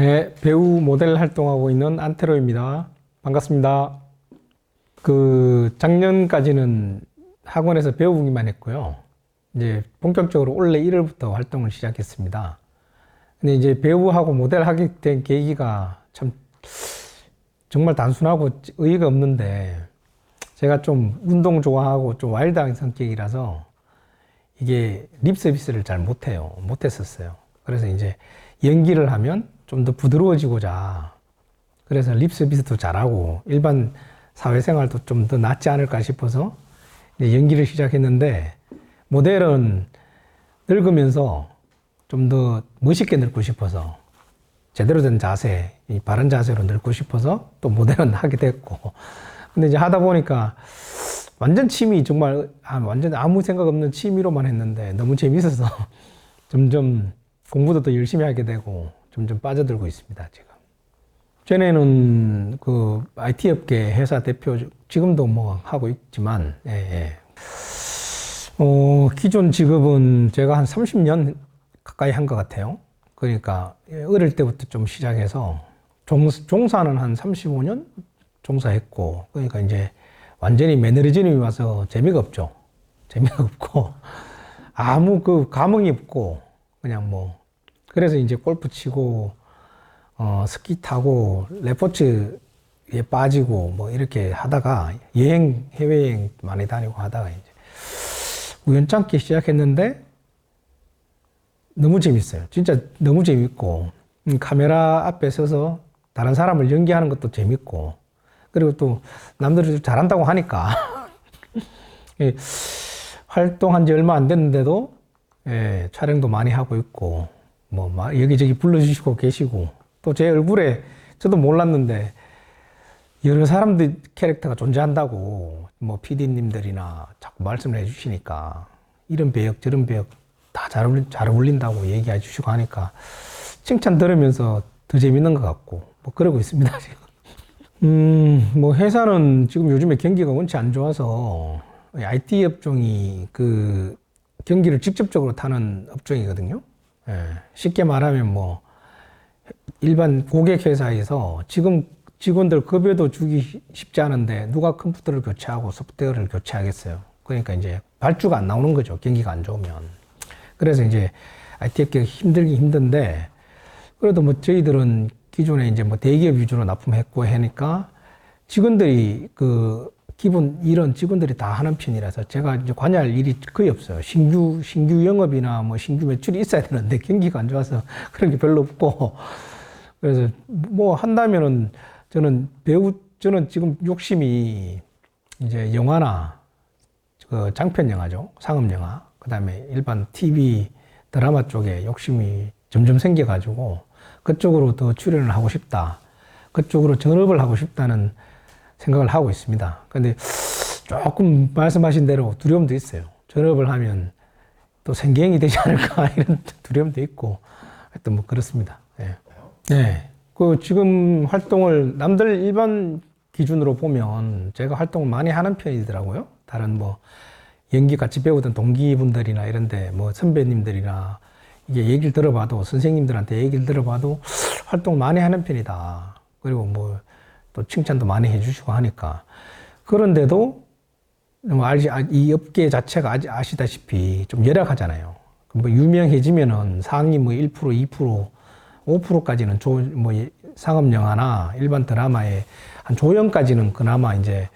네, 배우 모델 활동하고 있는 안테로입니다. 반갑습니다. 그 작년까지는 학원에서 배우기만 했고요. 이제 본격적으로 올해 1월부터 활동을 시작했습니다. 근데 이제 배우하고 모델 하게 된 계기가 참 정말 단순하고 의의가 없는데 제가 좀 운동 좋아하고 좀 와일드한 성격이라서 이게 립 서비스를 잘 못해요. 못했었어요. 그래서 이제 연기를 하면 좀 더 부드러워지고자. 그래서 립 서비스도 잘하고 일반 사회생활도 좀 더 낫지 않을까 싶어서 연기를 시작했는데 모델은 늙으면서 좀 더 멋있게 늙고 싶어서 제대로 된 자세, 이 바른 자세로 늙고 싶어서 또 모델은 하게 됐고. 근데 이제 하다 보니까 완전 취미 정말 아, 완전 아무 생각 없는 취미로만 했는데 너무 재밌어서 점점 공부도 더 열심히 하게 되고 점점 빠져들고 있습니다 지금. 전에는 그 IT 업계 회사 대표 지금도 뭐 하고 있지만 예, 예. 어, 기존 직업은 제가 한 30년 가까이 한 것 같아요. 그러니까 어릴 때부터 좀 시작해서 종, 종사는 한 35년 종사했고 그러니까 이제 완전히 매너리즘이 와서 재미가 없죠. 재미가 없고 아무 그 감흥이 없고 그냥 뭐 그래서 이제 골프 치고 어, 스키 타고 레포츠에 빠지고 뭐 이렇게 하다가 여행 해외여행 많이 다니고 하다가 이제 우연찮게 시작했는데 너무 재밌어요. 진짜 너무 재밌고. 음, 카메라 앞에 서서 다른 사람을 연기하는 것도 재밌고. 그리고 또 남들이 잘한다고 하니까. 예, 활동한 지 얼마 안 됐는데도 예, 촬영도 많이 하고 있고 뭐 막 여기저기 불러주시고 계시고 또 제 얼굴에 저도 몰랐는데 여러 사람들 캐릭터가 존재한다고 뭐 PD님들이나 자꾸 말씀을 해주시니까 이런 배역 저런 배역 다잘 어울린, 잘 어울린다고 얘기해 주시고 하니까 칭찬 들으면서 더 재밌는 것 같고 뭐 그러고 있습니다 지금. 음, 뭐 회사는 지금 요즘에 경기가 원치 안 좋아서 IT 업종이 그 경기를 직접적으로 타는 업종이거든요. 예, 쉽게 말하면 뭐 일반 고객 회사에서 지금 직원들 급여도 주기 쉽지 않은데 누가 컴퓨터를 교체하고 소프트웨어를 교체하겠어요. 그러니까 이제 발주가 안 나오는 거죠. 경기가 안 좋으면. 그래서 이제 IT 업계가 힘들긴 힘든데 그래도 뭐 저희들은 기존에 이제 뭐 대기업 위주로 납품했고 하니까 직원들이 그 기본 일은 직원들이 다 하는 편이라서 제가 이제 관여할 일이 거의 없어요. 신규 신규 영업이나 뭐 신규 매출이 있어야 되는데 경기가 안 좋아서 그런 게 별로 없고. 그래서 뭐 한다면은 저는 배우 저는 지금 욕심이 이제 영화나 그 장편 영화죠. 상업 영화. 그다음에 일반 TV 드라마 쪽에 욕심이 점점 생겨가지고 그쪽으로 더 출연을 하고 싶다. 그쪽으로 전업을 하고 싶다는 생각을 하고 있습니다. 근데 조금 말씀하신 대로 두려움도 있어요. 전업을 하면 또 생계형이 되지 않을까 이런 두려움도 있고 하여튼 뭐 그렇습니다. 네. 네. 그 지금 활동을 남들 일반 기준으로 보면 제가 활동을 많이 하는 편이더라고요. 다른 뭐 연기 같이 배우던 동기분들이나 이런데 뭐 선배님들이나 이게 얘기를 들어봐도 선생님들한테 얘기를 들어봐도 활동 많이 하는 편이다. 그리고 뭐 또 칭찬도 많이 해주시고 하니까 그런데도 뭐 알지 아, 이 업계 자체가 아시, 아시다시피 좀 열악하잖아요. 뭐 유명해지면은 상위 뭐 1% 2% 5%까지는 조, 뭐 상업 영화나 일반 드라마에 한 조연까지는 그나마 이제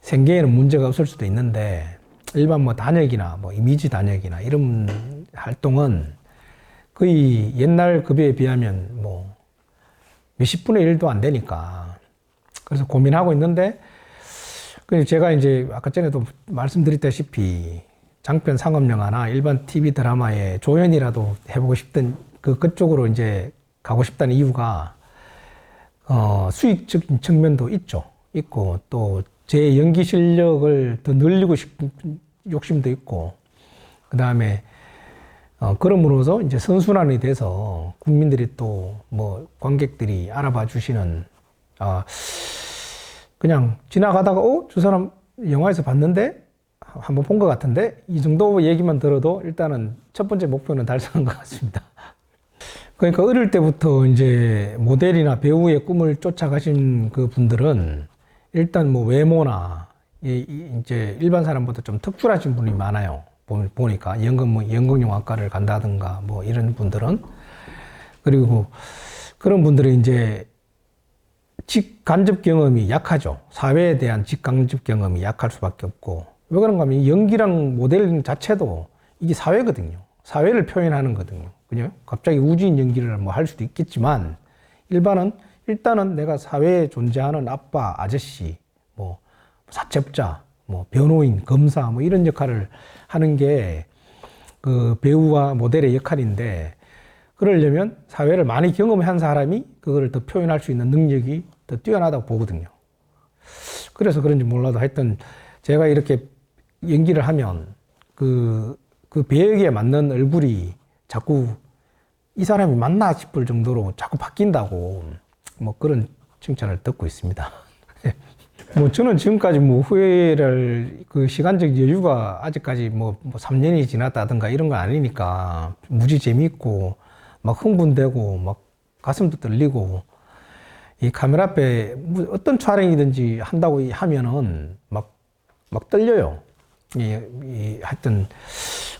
생계에는 문제가 없을 수도 있는데 일반 뭐 단역이나 뭐 이미지 단역이나 이런 활동은 거의 옛날 급여에 비하면 뭐 몇십 분의 일도 안 되니까 그래서 고민하고 있는데 그 제가 이제 아까 전에도 말씀드렸다시피 장편 상업 영화나 일반 TV 드라마에 조연이라도 해보고 싶던 그 그쪽으로 이제 가고 싶다는 이유가 어 수익적인 측면도 있죠. 있고 또 제 연기 실력을 더 늘리고 싶은 욕심도 있고 그 다음에 어, 그럼으로써 이제 선순환이 돼서 국민들이 또 뭐 관객들이 알아봐 주시는 아 그냥 지나가다가 어? 저 사람 영화에서 봤는데? 한번 본 것 같은데? 이 정도 얘기만 들어도 일단은 첫 번째 목표는 달성한 것 같습니다. 그러니까 어릴 때부터 이제 모델이나 배우의 꿈을 쫓아가신 그 분들은 일단 뭐 외모나 이제 일반 사람보다 좀 특출하신 분이 많아요. 보- 보니까. 연극 뭐 연극영화과를 간다든가 뭐 이런 분들은. 그리고 그런 분들이 이제 직간접 경험이 약하죠. 사회에 대한 직간접 경험이 약할 수밖에 없고 왜 그런가 하면 이 연기랑 모델 자체도 이게 사회거든요. 사회를 표현하는 거거든요. 그죠? 갑자기 우주인 연기를 뭐 할 수도 있겠지만 일반은 일단은 내가 사회에 존재하는 아빠, 아저씨, 뭐 사채업자, 뭐 변호인, 검사 뭐 이런 역할을 하는 게 그 배우와 모델의 역할인데 그러려면 사회를 많이 경험한 사람이 그거를 더 표현할 수 있는 능력이 더 뛰어나다고 보거든요. 그래서 그런지 몰라도 하여튼 제가 이렇게 연기를 하면 그, 그 배역에 맞는 얼굴이 자꾸 이 사람이 맞나 싶을 정도로 자꾸 바뀐다고 뭐 그런 칭찬을 듣고 있습니다. 뭐 저는 지금까지 뭐 후회를 그 시간적 여유가 아직까지 뭐, 뭐 3년이 지났다든가 이런 건 아니니까 무지 재미있고 막 흥분되고 막 가슴도 떨리고 이 카메라 앞에 뭐 어떤 촬영이든지 한다고 하면은 막, 막 떨려요. 이, 이 하여튼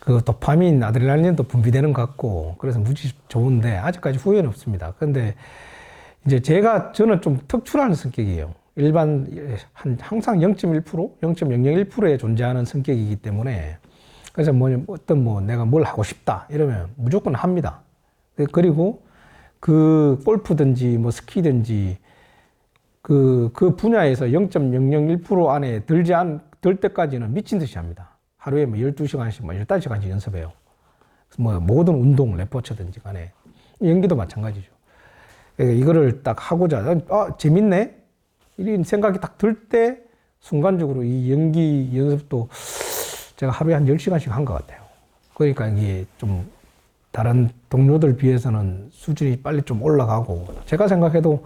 그 도파민, 아드레날린도 분비되는 것 같고 그래서 무지 좋은데 아직까지 후회는 없습니다. 그런데 이제 제가 저는 좀 특출한 성격이에요. 일반 한 항상 0.1%, 0.001%에 존재하는 성격이기 때문에 그래서 뭐 어떤 뭐 내가 뭘 하고 싶다 이러면 무조건 합니다. 그리고 그 골프든지 뭐 스키든지 그, 그 분야에서 0.001% 안에 들지 않, 들 때까지는 미친 듯이 합니다. 하루에 뭐 12시간씩, 뭐 15시간씩 연습해요. 뭐 모든 운동, 레포츠든지 간에. 연기도 마찬가지죠. 그러니까 이거를 딱 하고자, 아, 재밌네? 이런 생각이 딱 들 때 순간적으로 이 연기 연습도 제가 하루에 한 10시간씩 한 것 같아요. 그러니까 이게 좀 다른 동료들 비해서는 수준이 빨리 좀 올라가고 제가 생각해도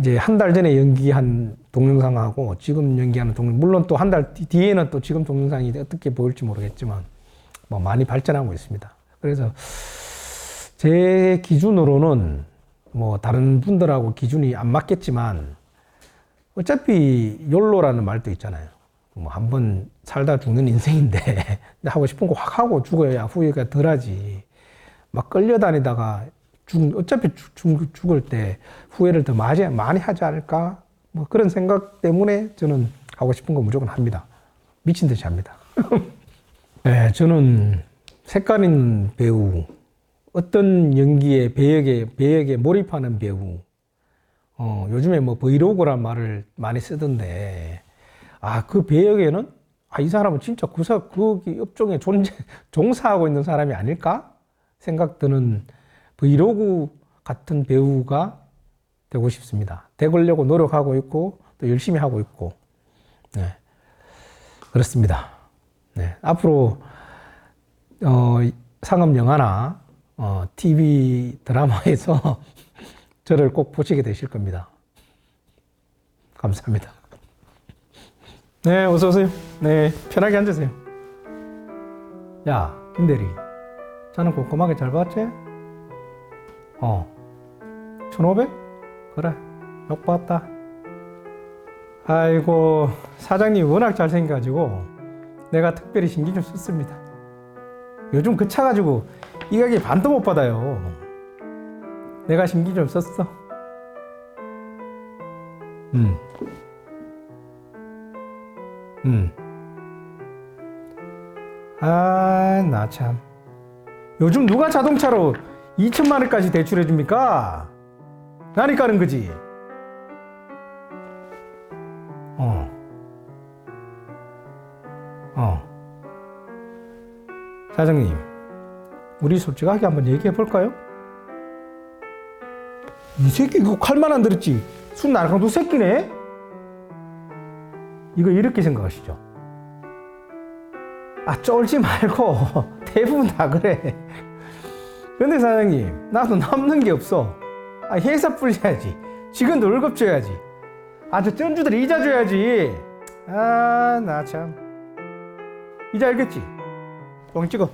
이제 한 달 전에 연기한 동영상하고 지금 연기하는 동영 물론 또 한 달 뒤에는 또 지금 동영상이 어떻게 보일지 모르겠지만 뭐 많이 발전하고 있습니다. 그래서 제 기준으로는 뭐 다른 분들하고 기준이 안 맞겠지만 어차피 욜로라는 말도 있잖아요. 뭐 한 번 살다 죽는 인생인데 하고 싶은 거 확 하고 죽어야 후회가 덜하지. 막 끌려다니다가 죽, 어차피 죽, 죽, 죽을 때 후회를 더 많이, 많이 하지 않을까? 뭐 그런 생각 때문에 저는 하고 싶은 거 무조건 합니다. 미친 듯이 합니다. 네, 저는 색깔 있는 배우, 어떤 연기에, 배역에, 배역에 몰입하는 배우, 어, 요즘에 뭐 브이로그란 말을 많이 쓰던데, 아, 그 배역에는, 아, 이 사람은 진짜 구사, 그 업종에 존재, 종사하고 있는 사람이 아닐까? 생각 드는 브이로그 같은 배우가 되고 싶습니다. 되려고 노력하고 있고, 또 열심히 하고 있고, 네. 그렇습니다. 네. 앞으로, 어, 상업 영화나, 어, TV 드라마에서 저를 꼭 보시게 되실 겁니다. 감사합니다. 네, 어서 오세요. 네, 편하게 앉으세요. 야, 김대리. 자는 꼼꼼하게 잘 봤지? 어. 1500? 그래. 욕 봤다. 아이고, 사장님 워낙 잘생겨가지고 내가 특별히 신경 좀 썼습니다. 요즘 그 차 가지고 이 가게 반도 못 받아요. 내가 신경 좀 썼어. 음. 음. 아, 나 참. 요즘 누가 자동차로 2천만 원까지 대출해 줍니까? 나니 까는 거지. 어. 어. 사장님, 우리 솔직하게 한번 얘기해 볼까요? 이 새끼 이거 칼만 안 들었지. 순 날강도 새끼네. 이거 이렇게 생각하시죠? 아 쫄지 말고 대부분 다 그래. 근데 사장님 나도 남는 게 없어. 아 회사 불려야지. 직원도 월급 줘야지. 아저 쩐주들 이자 줘야지. 아 나 참. 이자 알겠지? 뻥 찍어.